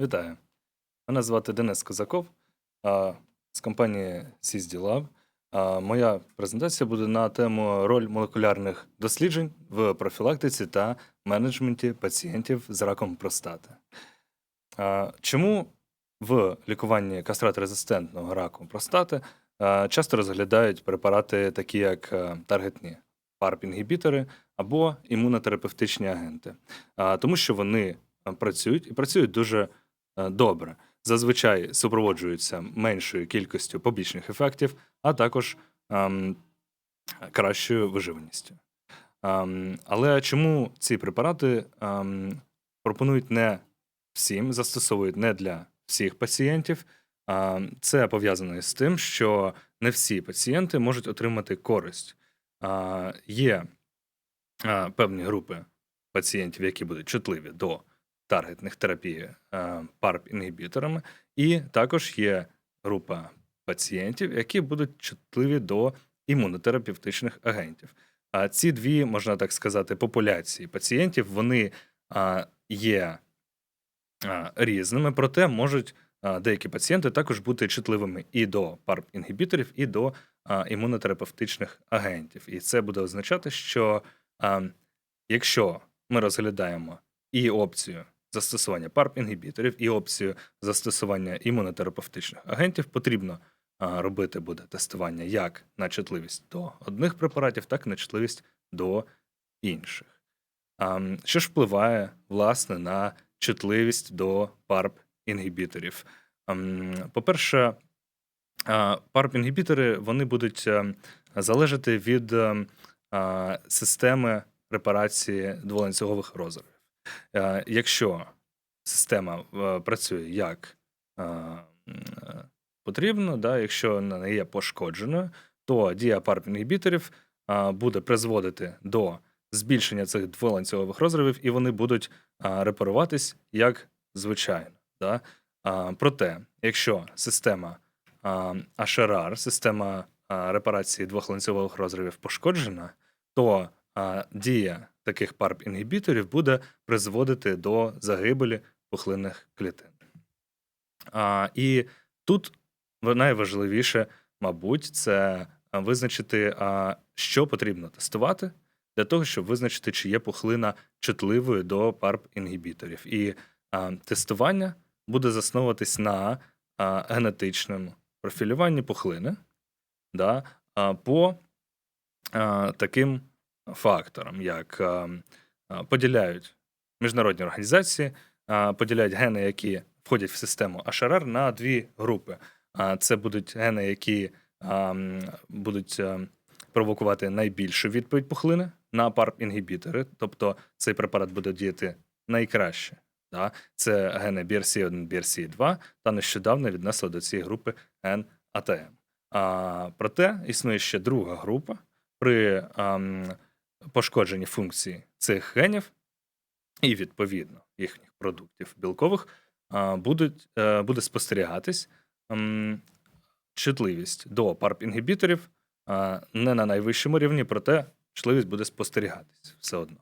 Вітаю. Мене звати Денис Козаков з компанії CSD. А, Моя презентація буде на тему роль молекулярних досліджень в профілактиці та менеджменті пацієнтів з раком простати. Чому в лікуванні кастрат-резистентного раку простати часто розглядають препарати, такі як е, таргетні PARP-інгібітори або імунотерапевтичні агенти? Тому що вони працюють і працюють дуже добре. Зазвичай супроводжуються меншою кількістю побічних ефектів, а також ем, кращою виживаністю. Ем, але чому ці препарати ем, пропонують не всім, застосовують не для всіх пацієнтів? Ем, це пов'язано із тим, що не всі пацієнти можуть отримати користь. Е, є е, певні групи пацієнтів, які будуть чутливі до таргетних терапій PARP-інгібіторами, і також є група пацієнтів, які будуть чутливі до імунотерапевтичних агентів. А ці дві, можна так сказати, популяції пацієнтів вони є різними, проте можуть деякі пацієнти також бути чутливими і до PARP-інгібіторів, і до імунотерапевтичних агентів. І це буде означати, що якщо ми розглядаємо і опцію застосування PARP-інгібіторів, і опцію застосування імунотерапевтичних агентів, потрібно робити буде тестування як на чутливість до одних препаратів, так і на чутливість до інших. Що ж впливає власне на чутливість до PARP-інгібіторів? Ам, По-перше, а, PARP-інгібітори вони будуть ем, залежати від ем, системи репарації дволанцюгових розривів. Е, Якщо система е, працює як е, потрібно, да, якщо вона не є пошкодженою, то дія PARP-інгібіторів буде призводити до збільшення цих дволанцюгових розривів, і вони будуть репаруватись як звичайно. Да? Проте, якщо система HRR, система репарації двохланцюгових розривів пошкоджена, то дія таких PARP-інгібіторів буде призводити до загибелі пухлинних клітин. А, і тут найважливіше, мабуть, це визначити, а, що потрібно тестувати для того, щоб визначити, чи є пухлина чутливою до PARP-інгібіторів. І а, тестування буде засновуватись на а, генетичному профілюванні пухлини да, а, по а, таким факторам, як а, поділяють міжнародні організації, поділяють гени, які входять в систему HRR, на дві групи. Це будуть гени, які будуть провокувати найбільшу відповідь пухлини на PARP-інгібітори, тобто цей препарат буде діяти найкраще. Да? Це гени BRCA1, BRCA2, та нещодавно віднесли до цієї групи ген ATM. А, проте існує ще друга група при ам, пошкодженні функції цих генів і, відповідно, їхніх продуктів білкових будуть, е, буде спостерігатись чутливість до PARP-інгібіторів не на найвищому рівні, проте чутливість буде спостерігатись все одно.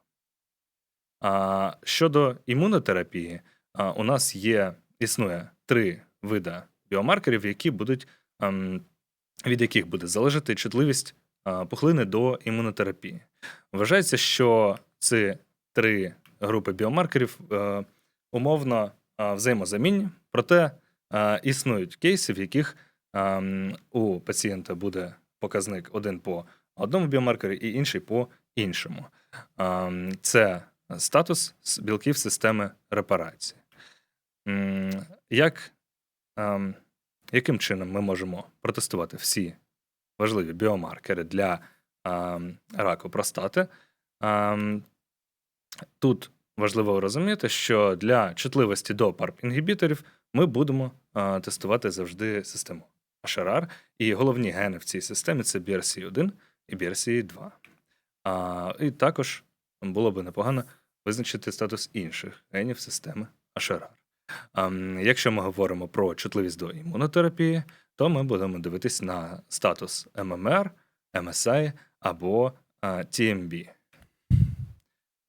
Щодо імунотерапії, у нас є, існує три види біомаркерів, які будуть, ем, від яких буде залежати чутливість пухлини до імунотерапії. Вважається, що ці три групи біомаркерів е, умовно е, взаємозамінні, проте е, існують кейси, в яких у пацієнта буде показник один по одному біомаркері і інший по іншому. Це статус білків системи репарації. Як, ем, яким чином ми можемо протестувати всі важливі біомаркери для ем, раку простати? Ем, Тут важливо розуміти, що для чутливості до PARP-інгібіторів ми будемо е, тестувати завжди систему HRR, і головні гени в цій системі це BRCA1 і BRCA2. А, і також було би непогано визначити статус інших генів системи HRR. А, м, якщо ми говоримо про чутливість до імунотерапії, то ми будемо дивитись на статус ММР, MSI або TMB.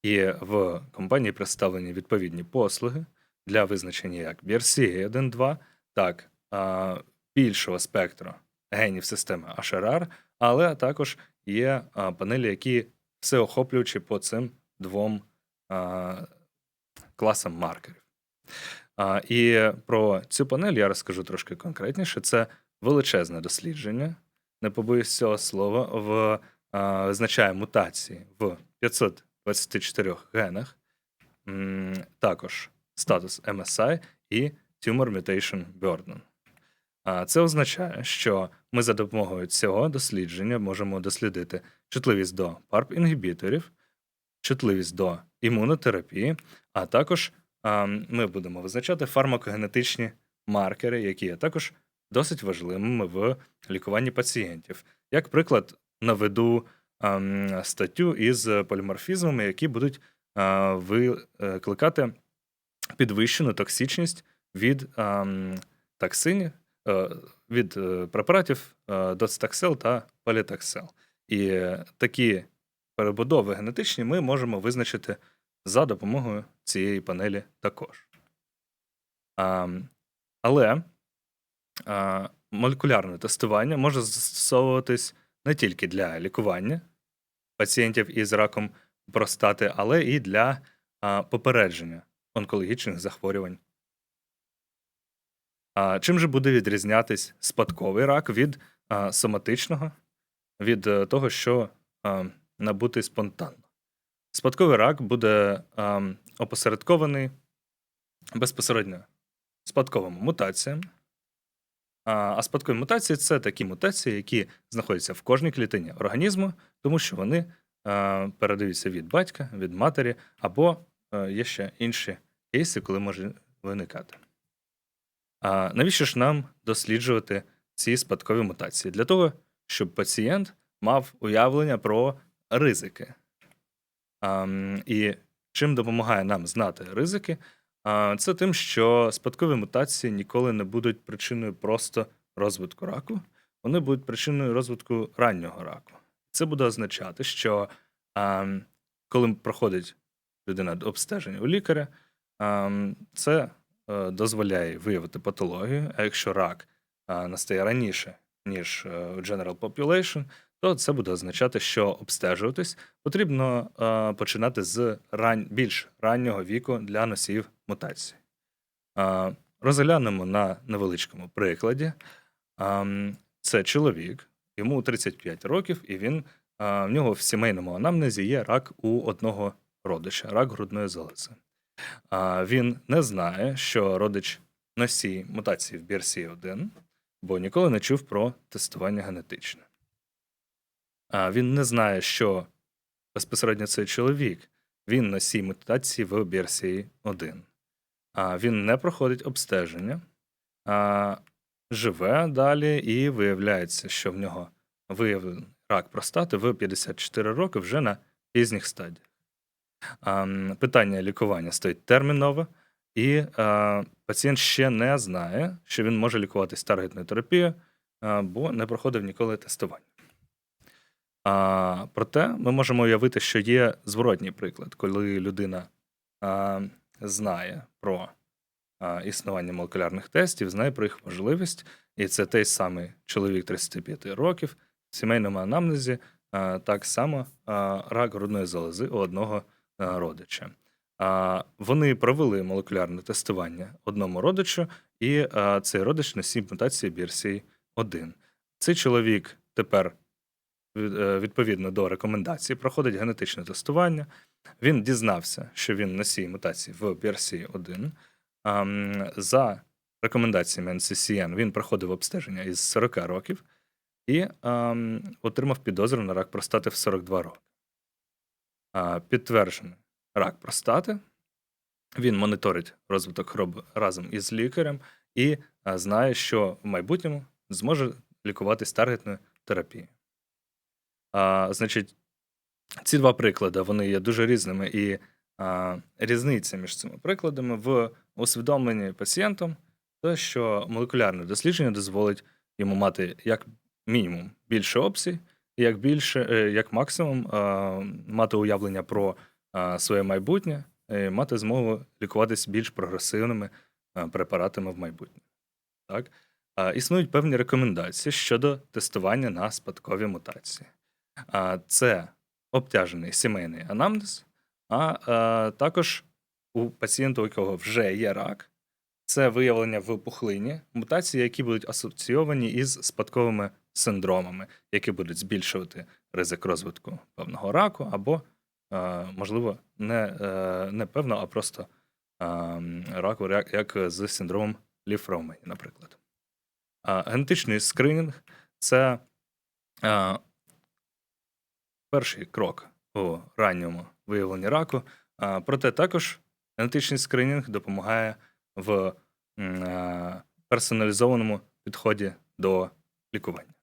І в компанії представлені відповідні послуги для визначення як BRCA 1.2, так більшого спектру генів системи HRR, але також є панелі, які всеохоплюючі по цим двом класам маркерів. А, і про цю панель я розкажу трошки конкретніше. Це величезне дослідження, не побоюсь цього слова, в, а, визначає мутації в 524 генах, М, також статус MSI і Tumor Mutation Burden. А Це означає, що ми за допомогою цього дослідження можемо дослідити чутливість до PARP-інгібіторів, чутливість до імунотерапії, а також ми будемо визначати фармакогенетичні маркери, які є також досить важливими в лікуванні пацієнтів. Як приклад, наведу ам, статтю із поліморфізмами, які будуть викликати підвищену токсичність від ам, токсинів, е, від е, препаратів е, доцтаксел та палітаксел. І е, такі перебудови генетичні ми можемо визначити за допомогою цієї панелі також. А, але а, молекулярне тестування може застосовуватись не тільки для лікування пацієнтів із раком простати, але і для а, попередження онкологічних захворювань. А, чим же буде відрізнятись спадковий рак від а, соматичного, від е, того, що а, набутий спонтанно? Спадковий рак буде а, опосередкований безпосередньо спадковими мутаціями. А, спадкові мутації це такі мутації, які знаходяться в кожній клітині організму, тому що вони а, передаються від батька, від матері, або е, є ще інші кейси, коли може виникати. А навіщо ж нам досліджувати ці спадкові мутації? Для того, щоб пацієнт мав уявлення про ризики. І чим допомагає нам знати ризики? Це тим, що спадкові мутації ніколи не будуть причиною просто розвитку раку, вони будуть причиною розвитку раннього раку. Це буде означати, що коли проходить людина обстеження у лікаря, це е, дозволяє виявити патологію. А якщо рак настає раніше, ніж е, у General Population, то це буде означати, що обстежуватись потрібно е, починати з ран... більш раннього віку для носіїв мутацій. Е, розглянемо на невеличкому прикладі. Ем, Це чоловік, йому 35 років, і він е, в нього в сімейному анамнезі є рак у одного родича, рак грудної залози. А, Він не знає, що родич носій мутації в BRCA1, бо ніколи не чув про тестування генетичне. Він не знає, що безпосередньо цей чоловік він носій мутації в BRCA1. А, Він не проходить обстеження, а, живе далі, і виявляється, що в нього виявлений рак простати в 54 роки вже на пізніх стадіях. А, Питання лікування стоїть терміново, і а, пацієнт ще не знає, що він може лікуватись таргетною терапією, бо не проходив ніколи тестування. А, проте ми можемо уявити, що є зворотній приклад, коли людина а, знає про а, існування молекулярних тестів, знає про їх важливість, і це той самий чоловік 35 років в сімейному анамнезі, а, так само а, рак грудної залози у одного а, родича. А, вони провели молекулярне тестування одному родичу, і а, цей родич носій мутації BRCA1. Цей чоловік тепер відповідно до рекомендацій, проходить генетичне тестування. Він дізнався, що він носій мутації в BRCA1. За рекомендаціями NCCN він проходив обстеження із 40 років і отримав підозру на рак простати в 42 роки. Підтверджений рак простати. Він моніторить розвиток хвороби разом із лікарем і знає, що в майбутньому зможе лікуватись таргетною терапією. А, значить, ці два приклади вони є дуже різними, і а, різниця між цими прикладами в усвідомленні пацієнтом, те, що молекулярне дослідження дозволить йому мати як мінімум більше опцій, і як більше, е, як максимум а, мати уявлення про а, своє майбутнє е, мати змогу лікуватись більш прогресивними е, препаратами в майбутньому. Так? А, Існують певні рекомендації щодо тестування на спадкові мутації. Це обтяжений сімейний анамнез, а, також у пацієнта, у якого вже є рак, це виявлення в пухлині мутацій, які будуть асоційовані із спадковими синдромами, які будуть збільшувати ризик розвитку певного раку, або, можливо, не, е, не певно, а просто раку, як, з синдромом Ліфромені, наприклад. Генетичний скринінг це перший крок у ранньому виявленні раку. Проте також генетичний скринінг допомагає в персоналізованому підході до лікування.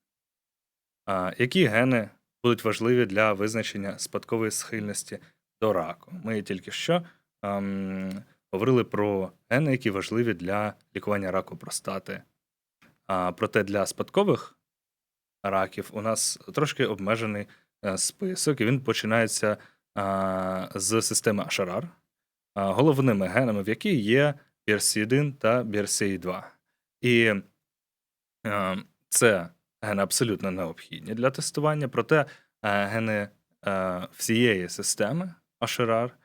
Які гени будуть важливі для визначення спадкової схильності до раку? Ми тільки що ем, говорили про гени, які важливі для лікування раку простати. А, проте для спадкових раків у нас трошки обмежений список, і він починається а, з системи Ашарар, а, головними генами, в якій є BRCA1 та BRCA2. І е, це гени абсолютно необхідні для тестування, проте е, гени е, всієї системи Ашарар,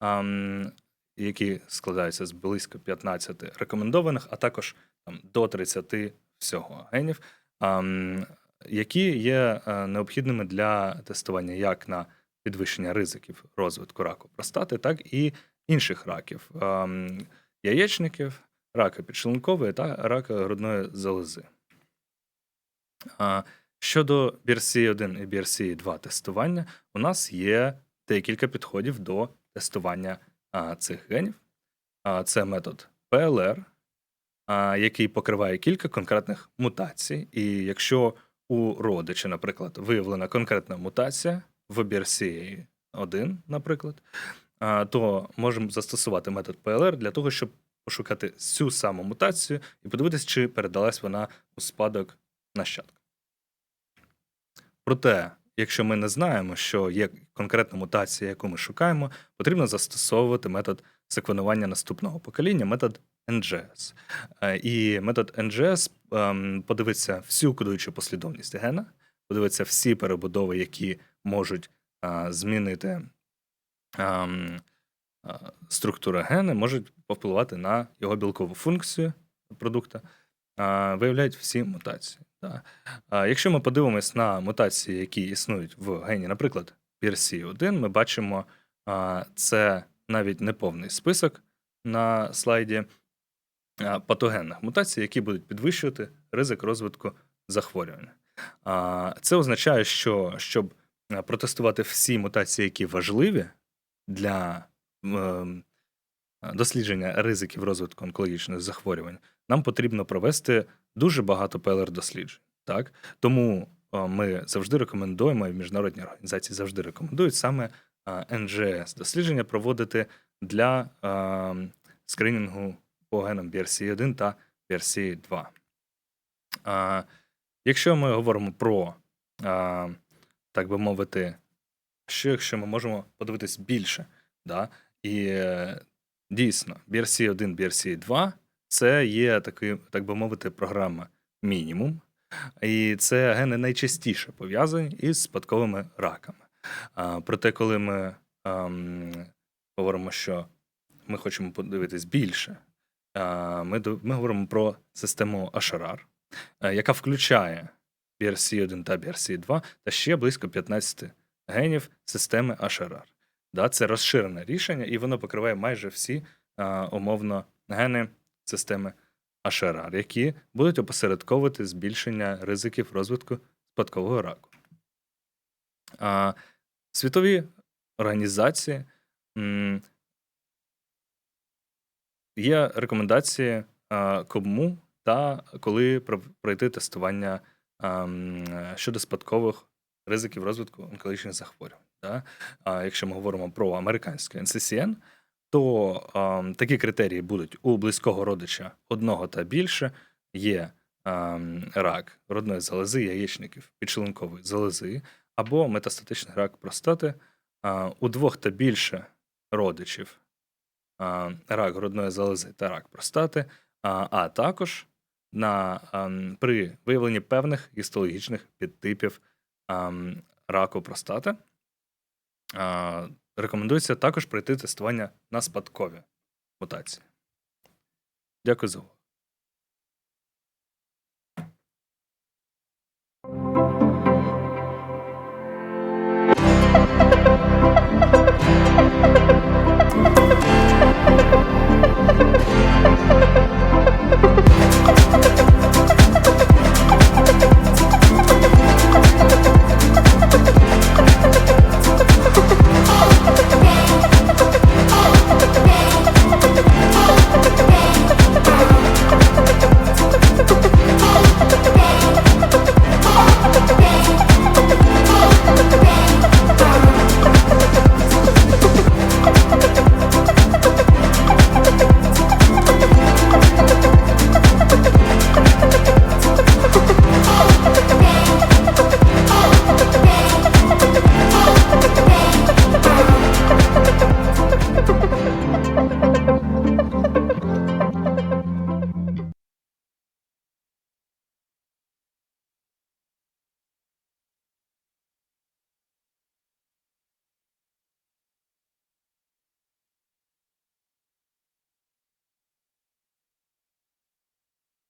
ем, які складаються з близько 15 рекомендованих, а також там, до 30 всього генів, ем, які є е, необхідними для тестування як на підвищення ризиків розвитку раку простати, так і інших раків ем, яєчників, рака підшлункової та рака грудної залози. Щодо BRCA1 і BRCA2 тестування, у нас є декілька підходів до тестування цих генів. Це метод PLR, який покриває кілька конкретних мутацій. І якщо у родичі, наприклад, виявлена конкретна мутація в BRCA1, наприклад, то можемо застосувати метод PLR для того, щоб пошукати цю саму мутацію і подивитися, чи передалась вона у спадок нащадка. Проте, якщо ми не знаємо, що є конкретна мутація, яку ми шукаємо, потрібно застосовувати метод секвенування наступного покоління, метод NGS. Е, І метод NGS ем, подивиться всю кодуючу послідовність гена, подивиться всі перебудови, які можуть змінити ем, структуру гена, можуть повпливати на його білкову функцію продукту, а, виявляють всі мутації. А, Якщо ми подивимось на мутації, які існують в гені, наприклад, PRC1, ми бачимо, це навіть не повний список на слайді патогенних мутацій, які будуть підвищувати ризик розвитку захворювання. Це означає, що щоб протестувати всі мутації, які важливі для ем, дослідження ризиків розвитку онкологічних захворювань, нам потрібно провести дуже багато ПЛР-досліджень. Так? Тому ми завжди рекомендуємо, і в міжнародні організації завжди рекомендують саме НЖС дослідження проводити для скринінгу по генам BRCA1 та BRCA2. Якщо ми говоримо про, так би мовити, що якщо ми можемо подивитись більше, да? і е, дійсно, BRCA1, BRCA2 це є такий, так би мовити, програма мінімум. І це гени найчастіше пов'язані із спадковими раками. А, проте, коли ми ам, говоримо, що ми хочемо подивитись більше, а, ми, ми говоримо про систему Ашарар, яка включає BRC1 та BRC2 та ще близько 15 генів системи Ашарар. Да, це розширене рішення, і воно покриває майже всі а, умовно гени системи Ашарар, які будуть опосередковувати збільшення ризиків розвитку спадкового раку. А, світові організації є рекомендації кому та коли пройти тестування щодо спадкових ризиків розвитку онкологічних захворювань. Якщо ми говоримо про американське NCCN, то ам, такі критерії будуть у близького родича одного та більше. Є ам, рак родної залози, яєчників, підшлункової залози або метастатичний рак простати. А, у двох та більше родичів а, рак грудної залози та рак простати, а, а також на, ам, при виявленні певних гістологічних підтипів ам, раку простати. Рекомендується також пройти тестування на спадкові мутації. Дякую за увагу.